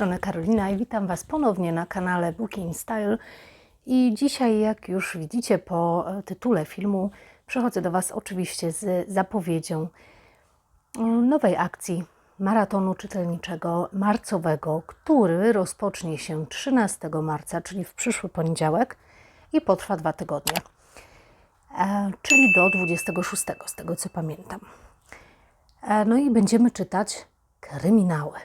strony Karolina i witam Was ponownie na kanale Booking Style. I dzisiaj, jak już widzicie po e, tytule filmu, przychodzę do Was oczywiście z zapowiedzią e, nowej akcji maratonu czytelniczego marcowego, który rozpocznie się 13 marca, czyli w przyszły poniedziałek i potrwa dwa tygodnie, e, czyli do 26, z tego co pamiętam. No i będziemy czytać kryminały.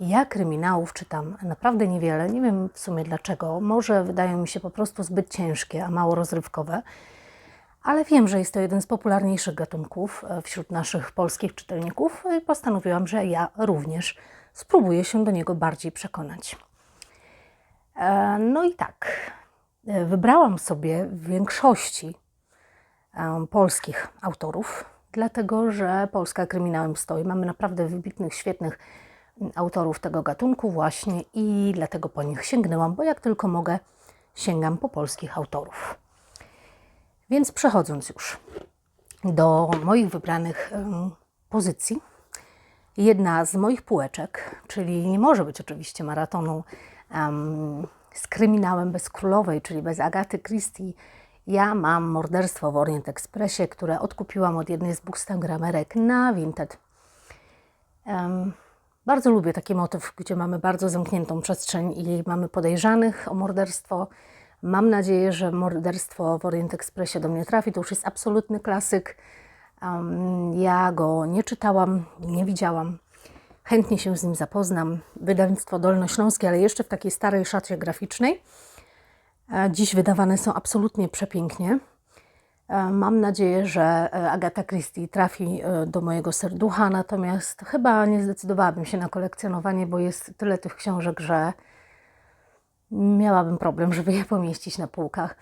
Ja kryminałów czytam naprawdę niewiele. Nie wiem w sumie dlaczego. Może wydają mi się po prostu zbyt ciężkie, a mało rozrywkowe. Ale wiem, że jest to jeden z popularniejszych gatunków e, wśród naszych polskich czytelników i postanowiłam, że ja również spróbuję się do niego bardziej przekonać. E, No i tak, e, wybrałam sobie w większości polskich autorów, dlatego że Polska kryminałem stoi. Mamy naprawdę wybitnych, świetnych autorów tego gatunku właśnie i dlatego po nich sięgnęłam, bo jak tylko mogę, sięgam po polskich autorów. Więc przechodząc już do moich wybranych pozycji, jedna z moich półeczek, czyli nie może być oczywiście maratonu em, z kryminałem bez królowej, czyli bez Agaty Christie. Ja mam morderstwo w Orient Expressie, które odkupiłam od jednej z bookstagramerek na Vinted. Em, bardzo lubię taki motyw, gdzie mamy bardzo zamkniętą przestrzeń i mamy podejrzanych o morderstwo. Mam nadzieję, że morderstwo w Orient Expressie do mnie trafi. To już jest absolutny klasyk. Em, ja go nie czytałam, nie widziałam. Chętnie się z nim zapoznam. Wydawnictwo Dolnośląskie, ale jeszcze w takiej starej szacie graficznej. E, Dziś wydawane są absolutnie przepięknie. E, Mam nadzieję, że e, Agata Christie trafi e, do mojego serducha, natomiast chyba nie zdecydowałabym się na kolekcjonowanie, bo jest tyle tych książek, że miałabym problem, żeby je pomieścić na półkach.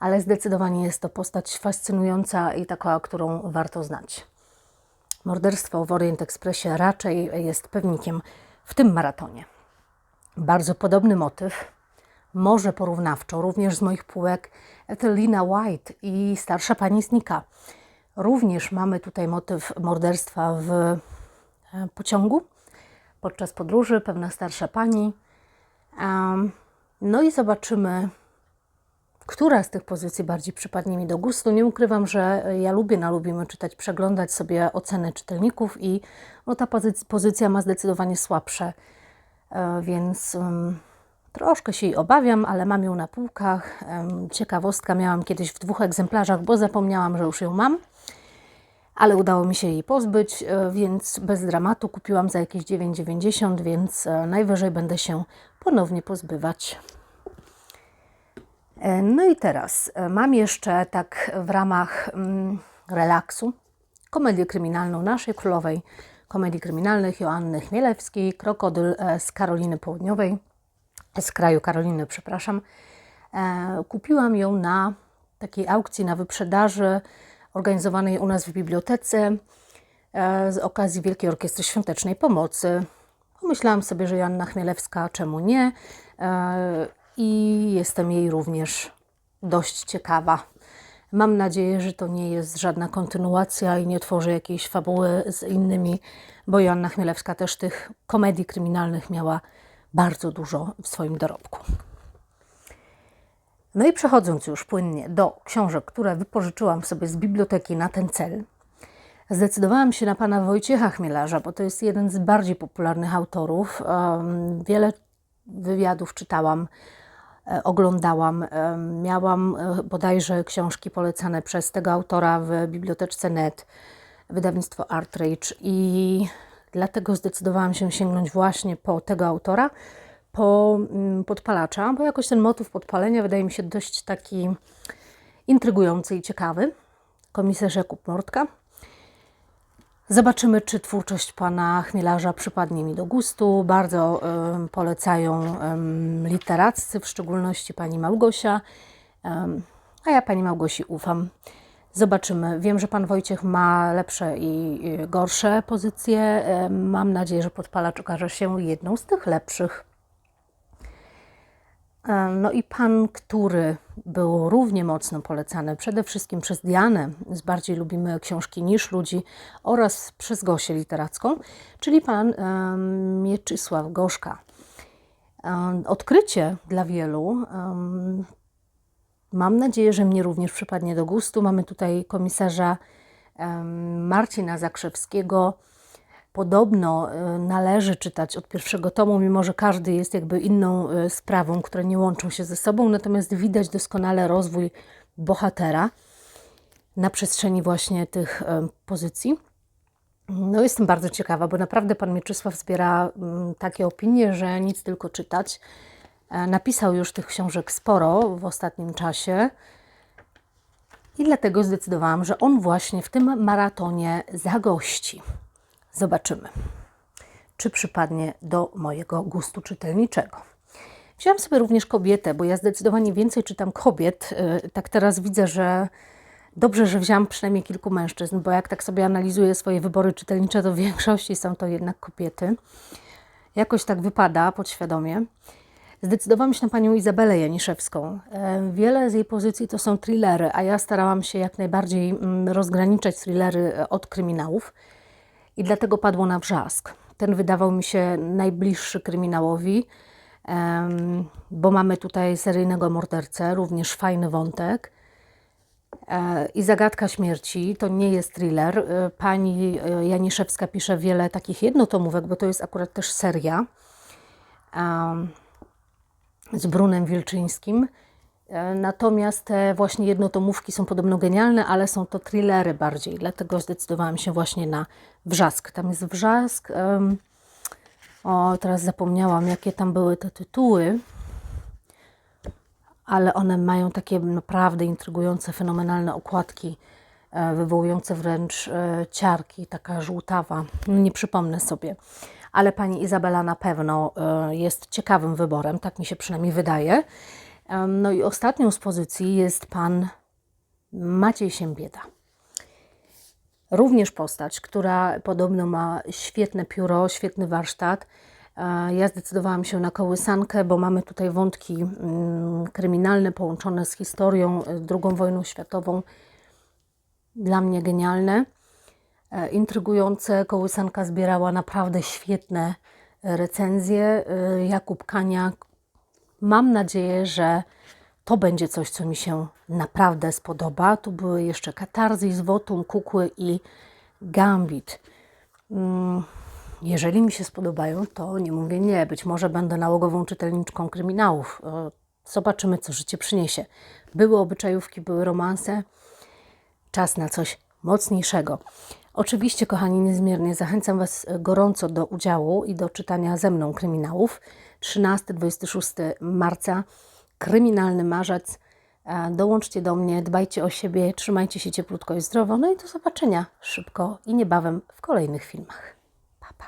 Ale zdecydowanie jest to postać fascynująca i taka, którą warto znać. Morderstwo w Orient Expressie raczej jest pewnikiem w tym maratonie. Bardzo podobny motyw, może porównawczo, również z moich półek Ethelina White i starsza pani Snika. Również mamy tutaj motyw morderstwa w e, pociągu podczas podróży, pewna starsza pani. No i zobaczymy, która z tych pozycji bardziej przypadnie mi do gustu. Nie ukrywam, że ja lubię na Lubimy czytać, przeglądać sobie oceny czytelników i no, ta pozyc- pozycja ma zdecydowanie słabsze, e, więc troszkę się jej obawiam, ale mam ją na półkach. Ciekawostka miałam kiedyś w dwóch egzemplarzach, bo zapomniałam, że już ją mam. Ale udało mi się jej pozbyć, e, więc bez dramatu kupiłam za jakieś 9,90, więc e, najwyżej będę się ponownie pozbywać. E, No i teraz mam jeszcze tak w ramach mm, relaksu komedię kryminalną naszej królowej komedii kryminalnych Joanny Chmielewskiej, Krokodyl z Karoliny Południowej, z kraju Karoliny, przepraszam. E, Kupiłam ją na takiej aukcji na wyprzedaży organizowanej u nas w bibliotece e, z okazji Wielkiej Orkiestry Świątecznej Pomocy. Pomyślałam sobie, że Joanna Chmielewska, czemu nie? E, I jestem jej również dość ciekawa. Mam nadzieję, że to nie jest żadna kontynuacja i nie tworzy jakiejś fabuły z innymi, bo Joanna Chmielewska też tych komedii kryminalnych miała bardzo dużo w swoim dorobku. No i przechodząc już płynnie do książek, które wypożyczyłam sobie z biblioteki na ten cel, zdecydowałam się na pana Wojciecha Chmielarza, bo to jest jeden z bardziej popularnych autorów. Wiele wywiadów czytałam, e, oglądałam. Miałam e, bodajże książki polecane przez tego autora w biblioteczce NET, wydawnictwo Artrage i dlatego zdecydowałam się sięgnąć właśnie po tego autora, po mm, podpalacza, bo jakoś ten motyw podpalenia wydaje mi się dość taki intrygujący i ciekawy. Komisarz Jakub Mortka. Zobaczymy, czy twórczość pana Chmielarza przypadnie mi do gustu. Bardzo polecają em, literaccy, w szczególności pani Małgosia, a ja pani Małgosi ufam. Zobaczymy. Wiem, że pan Wojciech ma lepsze i gorsze pozycje. Mam nadzieję, że podpalacz okaże się jedną z tych lepszych. No i pan, który był równie mocno polecany przede wszystkim przez Dianę, z bardziej lubimy książki niż ludzi, oraz przez Gosię Literacką, czyli pan em, Mieczysław Gorzka. em, odkrycie dla wielu. Em, Mam nadzieję, że mnie również przypadnie do gustu. Mamy tutaj komisarza Marcina Zakrzewskiego. Podobno e, należy czytać od pierwszego tomu, mimo że każdy jest jakby inną e, sprawą, które nie łączą się ze sobą, natomiast widać doskonale rozwój bohatera na przestrzeni właśnie tych e, pozycji. No jestem bardzo ciekawa, bo naprawdę pan Mieczysław zbiera mm, takie opinie, że nic tylko czytać. E, Napisał już tych książek sporo w ostatnim czasie i dlatego zdecydowałam, że on właśnie w tym maratonie zagości. Zobaczymy, czy przypadnie do mojego gustu czytelniczego. Wziąłam sobie również kobietę, bo ja zdecydowanie więcej czytam kobiet. E, Tak teraz widzę, że dobrze, że wziąłam przynajmniej kilku mężczyzn, bo jak tak sobie analizuję swoje wybory czytelnicze, to w większości są to jednak kobiety. Jakoś tak wypada podświadomie. Zdecydowałam się na panią Izabelę Janiszewską. E, Wiele z jej pozycji to są thrillery, a ja starałam się jak najbardziej mm, rozgraniczać thrillery e, od kryminałów i dlatego padło na wrzask. Ten wydawał mi się najbliższy kryminałowi, bo mamy tutaj seryjnego mordercę, również fajny wątek. E, I zagadka śmierci to nie jest thriller. Pani Janiszewska pisze wiele takich jednotomówek, bo to jest akurat też seria z Brunem Wilczyńskim. E, Natomiast te właśnie jednotomówki są podobno genialne, ale są to thrillery bardziej, dlatego zdecydowałam się właśnie na Wrzask. Tam jest Wrzask. em, o, teraz zapomniałam, jakie tam były te tytuły, ale one mają takie naprawdę intrygujące, fenomenalne okładki, e, wywołujące wręcz e, ciarki, taka żółtawa. No, nie przypomnę sobie. Ale pani Izabela na pewno e, jest ciekawym wyborem, tak mi się przynajmniej wydaje. No i ostatnią z pozycji jest pan Maciej Siembieda. Również postać, która podobno ma świetne pióro, świetny warsztat. E, Ja zdecydowałam się na kołysankę, bo mamy tutaj wątki mm, kryminalne połączone z historią, e, II wojną światową. Dla mnie genialne, e, intrygujące. Kołysanka zbierała naprawdę świetne e, recenzje. E, Jakub Kaniak. Mam nadzieję, że to będzie coś, co mi się naprawdę spodoba. Tu były jeszcze Katarzys, Wotum, Kukły i Gambit. Mm, Jeżeli mi się spodobają, to nie mówię nie. Być może będę nałogową czytelniczką kryminałów. E, Zobaczymy, co życie przyniesie. Były obyczajówki, były romanse. Czas na coś mocniejszego. Oczywiście, kochani, niezmiernie zachęcam Was e, gorąco do udziału i do czytania ze mną kryminałów. 13-26 marca, kryminalny marzec. E, Dołączcie do mnie, dbajcie o siebie, trzymajcie się cieplutko i zdrowo. No i do zobaczenia szybko i niebawem w kolejnych filmach. Pa, pa.